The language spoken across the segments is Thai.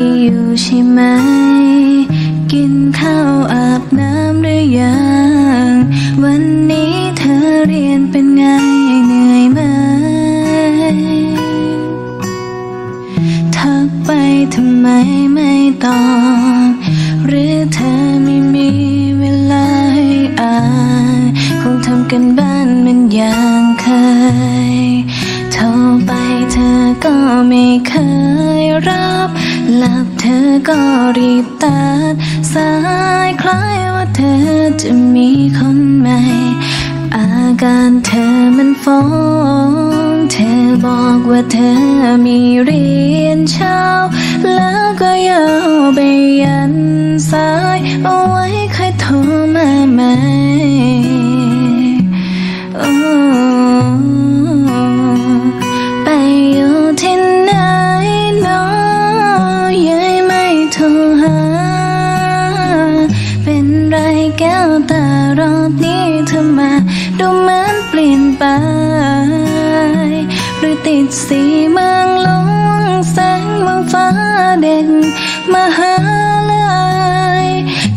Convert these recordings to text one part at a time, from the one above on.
อยู่ใช่ไหม กินข้าวอาบน้ำหรือยัง วันนี้เธอเรียนเป็นไงเหนื่อยไหม ทักไปทำไมไม่ตอบ หรือเธอไม่มีเวลาให้อ่าน คงทำกันบ้านมันอย่างเคย ทรไปเธอก็ไม่เคยรับหลับเธอก็รีบตัดสายคล้ายว่าเธอจะมีคนใหม่ อาการเธอมันฟ้องเธอบอกว่าเธอมีเรียนเช้าแล้วก็ยาว ดสีเมืองหลงแสงเมืองฟ้าเด่นมหาลาย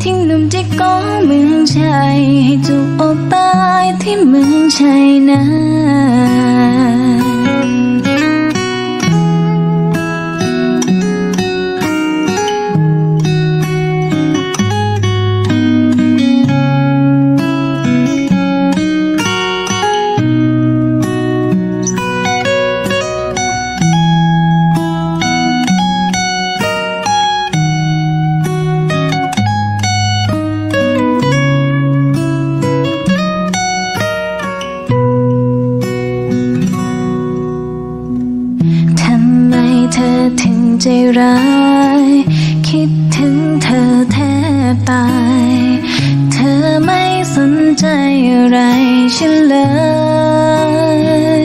ทิ้งหนุ่มที่ก้องเมืองชัยให้จุกอกตายที่เมืองชัยนา ใจร้าย คิดถึงเธอแทบตาย เธอไม่สนใจอะไรฉันเลย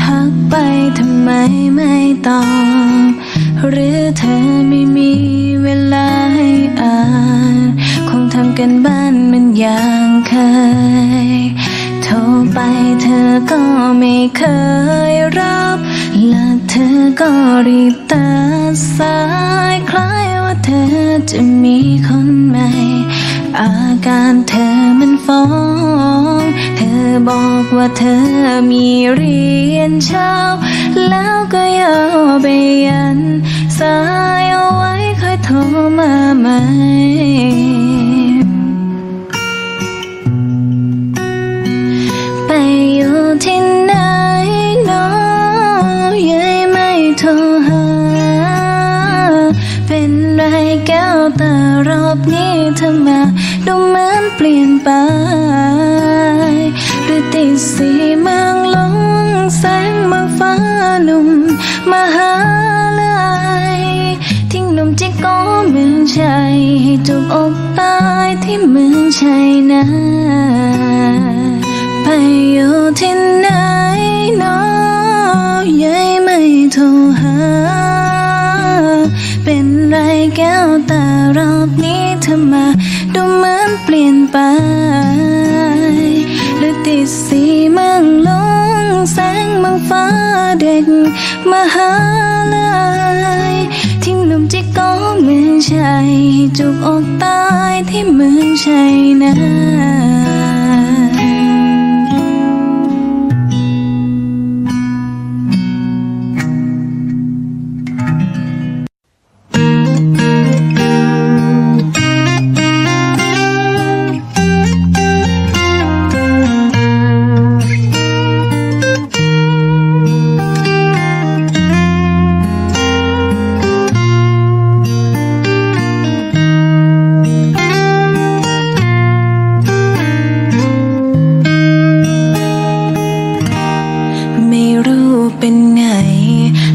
ทักไปทำไมไม่ตอบ หรือเธอไม่มีเวลาให้อ่าน คงทำกันบ้านมันอย่างเคย โทรไปเธอก็ไม่เคย เธอก็รีบตัดสายคล้ายว่าเธอจะมีคนใหม่ อาการเธอมันฟ้อง เธอบอกว่าเธอมีเรียนเช้า แล้วก็ยาวไปยัน สายเอาไว้ค่อยโทรมาใหม่ แก้วตารอบนี้เธอมาดูเหมือนเปลี่ยนไปหรือติดสีเมืองลงแสงเมืองฟ้าหนุ่มมหาลัยทิ้งหนุ่มที่ก้อเมืองชัยให้จุกอกตายที่เมืองชัยนาไปอยู่ที่ไหน มหาลัยทิ้งหนุ่มที่ก้อเมืองชัยจุกอกตายที่เมืองชัยนา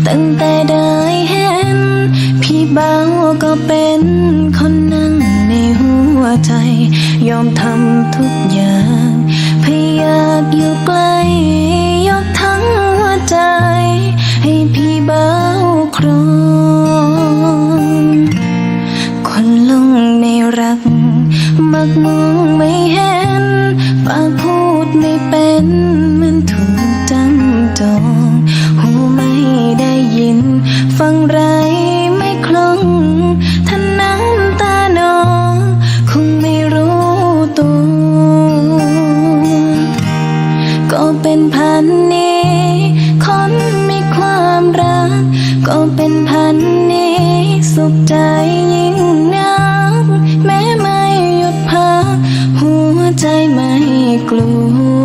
ตั้งแต่ได้เห็น พี่เบาก็เป็นคนนั่งในหัวใจ ยอมทำทุกอย่าง พยายามอยู่ใกล้ยกทั้งหัวใจ ให้พี่เบาครองคนลงในรักมักมองไม่ เป็นพันนี้ คนมีความรัก ก็เป็นพันนี้ สุขใจยิ่งนัก แม้ไม่หยุดพัก หัวใจไม่กลัว